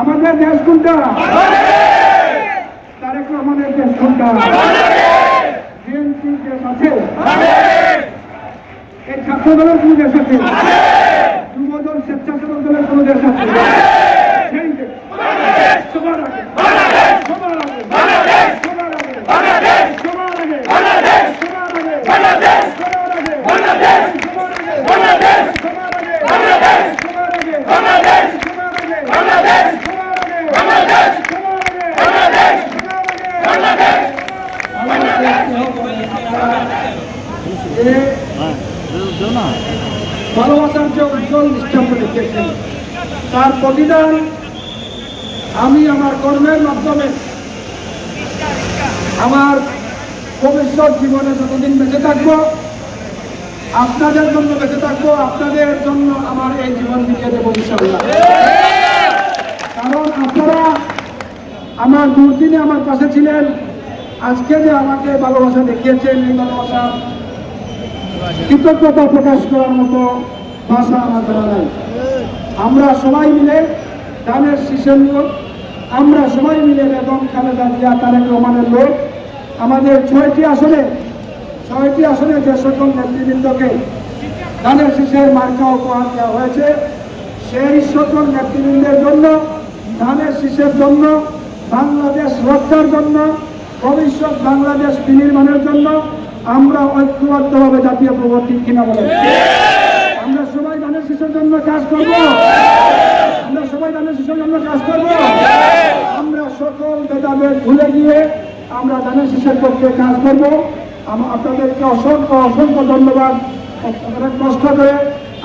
আমাদের দেশ কোনটা? তারেক রহমানের দেশ কোনটা? আছে? এই ছাত্র দলের কোন দেশ আছে? যুব দল স্বেচ্ছাসেবক দলের কোন দেশ আছে? ভালোবাসার যে উজ্জ্বল দৃষ্টান্ত তার প্রতিদান আমি আমার কর্মের মাধ্যমে আমার ভবিষ্যৎ জীবনে যতদিন বেঁচে থাকব, আপনাদের জন্য বেঁচে থাকব, আপনাদের জন্য আমার এই জীবন দিকে দেবো কারণ আপনারা আমার দুর্দিনে আমার পাশে ছিলেন। আজকে যে আমাকে ভালোবাসা দেখিয়েছেন এই ভালোবাসা কৃতজ্ঞতা প্রকাশ করার মতো ভাষা আমার জানা নাই। আমরা সবাই মিলে ধানের শীষের লোক, আমরা সবাই মিলে বেগম খালেদা জিয়া, তারেক রহমানের লোক, আমাদের ছয়টি আসনে ছয়টি আসনে যে সকল নেতৃবৃন্দকে ধানের শীষের মার্কা উপহার দেওয়া হয়েছে। সেই সকল নেতৃবৃন্দের জন্য ধানের শীষের জন্য, বাংলাদেশ রক্ষার জন্য ভবিষ্যৎ বাংলাদেশ বিনির্মাণের জন্য আমরা ঐক্যবদ্ধভাবে জাতীয় প্রগতি কিনা বলে আমরা সবাই ধানের শিশুর জন্য কাজ করব। আমরা সবাই ধানের শিশুর জন্য কাজ করব। আমরা সকল ভেদাভেদ ভুলে গিয়ে আমরা ধানের শীষের পক্ষে কাজ করব। আপনাদেরকে অসংখ্য অসংখ্য ধন্যবাদ। কষ্ট করে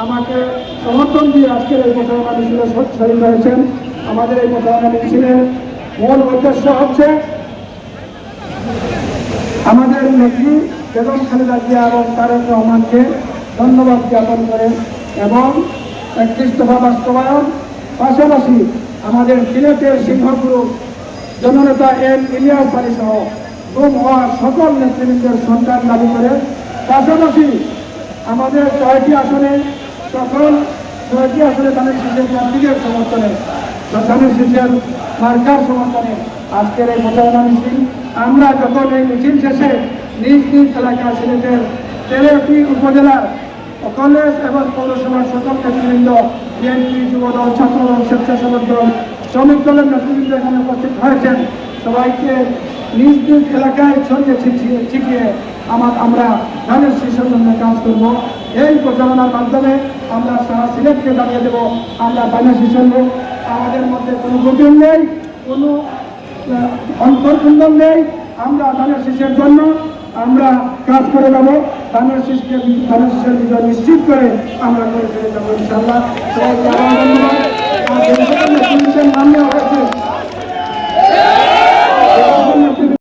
আমাকে সমর্থন দিয়ে আজকের এই প্রচারণা মিছিলে শহীদ হয়েছেন। আমাদের এই প্রচারণা মিছিলের মূল উদ্দেশ্য হচ্ছে আমাদের নেত্রী বেগম খালেদা জিয়া এবং তারেক রহমানকে ধন্যবাদ জ্ঞাপন করেন এবং একত্রিশ দফা বাস্তবায়ন, পাশাপাশি আমাদের সিলেটের সিংহপুর জননেতা এম ইলিয়াস আলী সহ গুম হওয়া সকল নেতৃবৃন্দের সন্তান দাবি করে, পাশাপাশি আমাদের ছয়টি আসনে সকল ছয়টি আসনে ধানের শীষের প্রার্থীদের সমর্থনে ধানের শীষের মার্কার সমর্থনে আজকের এই প্রচারণা মিছিল আমরা যখন এই মিছিল শেষে নিজ নিজ এলাকা সিলেটের তেরোটি উপজেলার কলেজ এবং পৌরসভার সকল নেতৃবৃন্দ, বিএনপি যুবদল, ছাত্রদল, স্বেচ্ছাসেবক দল, শ্রমিক দলের নেতৃবৃন্দ এখানে উপস্থিত হয়েছেন। সবাইকে নিজ নিজ এলাকায় ছড়িয়ে ছিটিয়ে ছিটিয়ে আমার, আমরা ধানের শীর্ষের জন্য কাজ করব। এই প্রচারণার মাধ্যমে আমরা সারা সিলেটকে দাঁড়িয়ে দেব, আমরা ধানের শীর্ষের লোক আমাদের মধ্যে কোনো গোপন নেই, কোনো অন্তর্কুন্দন নেই। আমরা ধানের শীষের জন্য আমরা কাজ করে যাব। ধানের শীষকে ধানের শীষের বিজয় নিশ্চিত করে আমরা করে ফেলে যাব ইনশাল্লাহ